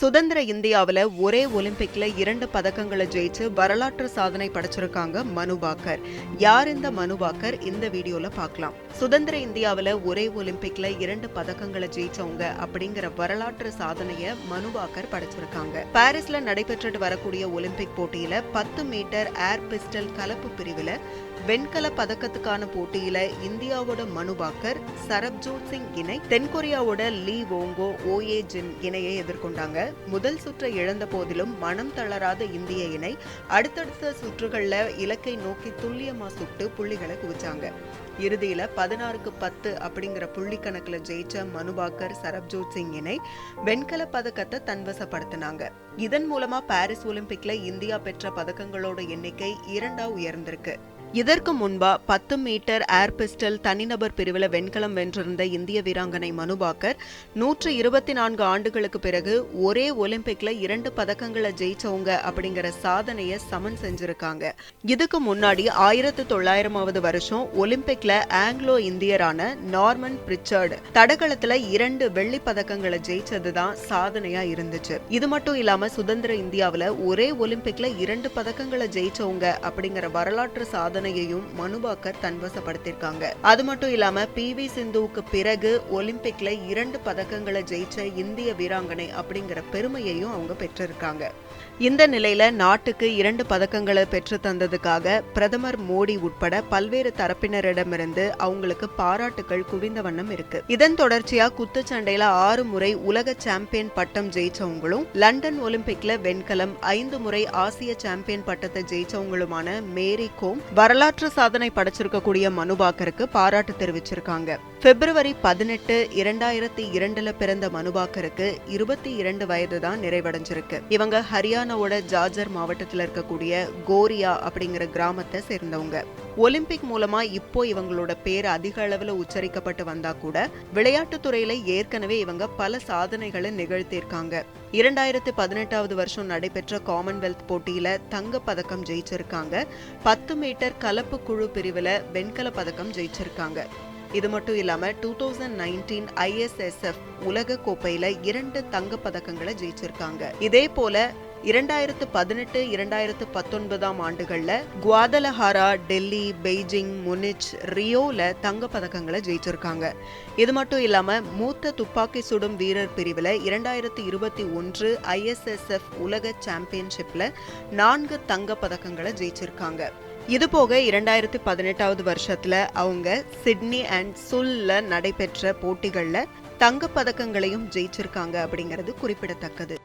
சுதந்திர இந்தியாவில் ஒரே ஒலிம்பிக்ல இரண்டு பதக்கங்களை ஜெயிச்சு வரலாற்று சாதனை படைச்சிருக்காங்க மனு பாக்கர் யார் இந்த மனுபாக்கர் இந்த வீடியோல பார்க்கலாம். சுதந்திர இந்தியாவில் ஒரே ஒலிம்பிக்ல இரண்டு பதக்கங்களை ஜெயிச்சவங்க அப்படிங்கிற வரலாற்று சாதனைய மனுபாக்கர் படைச்சிருக்காங்க. பாரிஸ்ல நடைபெற்றுட்டு வரக்கூடிய ஒலிம்பிக் போட்டியில பத்து மீட்டர் ஏர் பிஸ்டல் கலப்பு பிரிவில் வெண்கல பதக்கத்துக்கான போட்டியில இந்தியாவோட மனு பாக்கர் சரப்ஜோத் சிங் இணை தென்கொரியாவோட லீ ஓங்கோ ஓஏ ஜின் இணையை எதிர்கொண்டாங்க. முதல் சுற்றை இழந்த போதிலும் மனம் தளராத இந்திய இணை அடுத்தடுத்த சுற்றுகள்ல இலக்கை நோக்கி துல்லியமா சுட்டு புள்ளிகளை குவிச்சாங்க. இறுதியில பதினாறுக்கு பத்து அப்படிங்கிற புள்ளி கணக்குல ஜெயிச்ச மனுபாக்கர் சரப்ஜோத் சிங் இணை வெண்கல பதக்கத்தை தன்வசப்படுத்தினாங்க. இதன் மூலமா பாரிஸ் ஒலிம்பிக்ல இந்தியா பெற்ற பதக்கங்களோட எண்ணிக்கை இரண்டா உயர்ந்திருக்கு. இதற்கு முன்பா பத்து மீட்டர் ஏர் பிஸ்டல் தனிநபர் பிரிவில் வெண்கலம் வென்றிருந்த இந்திய வீராங்கனை மனுபாக்கர் நூற்று இருபத்தி நான்கு ஆண்டுகளுக்கு பிறகு ஒரே ஒலிம்பிக்ல இரண்டு பதக்கங்களை ஜெயிச்சவங்க அப்படிங்கிற சாதனையை சமன் செஞ்சிருக்காங்க. இதுக்கு முன்னாடி ஆயிரத்து தொள்ளாயிரமாவது வருஷம் ஒலிம்பிக்ல ஆங்கிலோ இந்தியரான நார்மன் பிரிச்சர்டு தடகளத்துல இரண்டு வெள்ளி பதக்கங்களை ஜெயிச்சதுதான் சாதனையா இருந்துச்சு. இது மட்டும் இல்லாம சுதந்திர இந்தியாவில் ஒரே ஒலிம்பிக்ல இரண்டு பதக்கங்களை ஜெயிச்சவங்க அப்படிங்கிற வரலாற்று சாதனை சாதனையையும் மனுபாக்கர் தன்வசப்படுத்திருக்காங்க அது மட்டும் இல்லாம பி வி சிந்துவுக்கு பிறகு ஒலிம்பிக்ல இரண்டு பதக்கங்களை ஜெயிச்ச இந்திய வீராங்கனை அப்படிங்கிற பெருமையையும் அவங்க பெற்றிருக்காங்க. இந்த நிலையில நாட்டுக்கு இரண்டு பதக்கங்களை பெற்று தந்ததுக்காக பிரதமர் மோடி உட்பட பல்வேறு தரப்பினரிடமிருந்து அவங்களுக்கு பாராட்டுகள் குவிந்த வண்ணம் இருக்கு. இதன் தொடர்ச்சியா குத்துச்சண்டையில ஆறு முறை உலக சாம்பியன் பட்டம் ஜெயிச்சவங்களும் லண்டன் ஒலிம்பிக்ல வெண்கலம் ஐந்து முறை ஆசிய சாம்பியன் பட்டத்தை ஜெயிச்சவங்களுமான மேரி கோம் வரலாற்று சாதனை படைச்சிருக்கக்கூடிய மனுபாக்கருக்கு பாராட்டு தெரிவிச்சிருக்காங்க. பிப்ரவரி பதினெட்டு இரண்டாயிரத்தி இரண்டுல பிறந்த மனுபாக்கருக்கு இருபத்தி இரண்டு வயது தான் நிறைவடைஞ்சிருக்கு. இவங்க ஹரியானாவோட ஜார்ஜர் மாவட்டத்தில் இருக்கக்கூடிய கோரியா அப்படிங்கிற கிராமத்தை சேர்ந்தவங்க. ஒலிம்பிக் மூலமா இப்போ இவங்களோட பேர் அதிக அளவுல உச்சரிக்கப்பட்டு வந்தா கூட விளையாட்டுத் துறையில ஏற்கனவே இவங்க பல சாதனைகளை நிகழ்த்தியிருக்காங்க. இரண்டாயிரத்தி பதினெட்டாவது வருஷம் நடைபெற்ற காமன்வெல்த் போட்டியில தங்க பதக்கம் ஜெயிச்சிருக்காங்க. பத்து மீட்டர் கலப்பு குழு பிரிவுல வெண்கல பதக்கம் ஜெயிச்சிருக்காங்க. இது மட்டும் இல்லாம டூ தௌசண்ட் நைன்டீன் ஐஎஸ்எஸ்எஃப் உலக கோப்பையில இரண்டு தங்க பதக்கங்களை ஜெயிச்சிருக்காங்க. இதே போல இரண்டாயிரத்து பதினெட்டு இரண்டாயிரத்து பத்தொன்பதாம் ஆண்டுகள்ல குவாதலஹாரா டெல்லி பெய்ஜிங் முனிச் ரியோல தங்க பதக்கங்களை ஜெயிச்சிருக்காங்க. இது மட்டும் இல்லாம மூத்த துப்பாக்கி சுடும் வீரர் பிரிவுல இரண்டாயிரத்து இருபத்தி ஒன்று ஐஎஸ்எஸ்எஃப் உலக சாம்பியன்ஷிப்ல நான்கு தங்க பதக்கங்களை ஜெயிச்சிருக்காங்க. இது போக இரண்டாயிரத்தி பதினெட்டாவது வருஷத்துல அவங்க சிட்னி அண்ட் சுல்ல நடைபெற்ற போட்டிகளில் தங்கப்பதக்கங்களையும் ஜெயிச்சிருக்காங்க அப்படிங்கிறது குறிப்பிடத்தக்கது.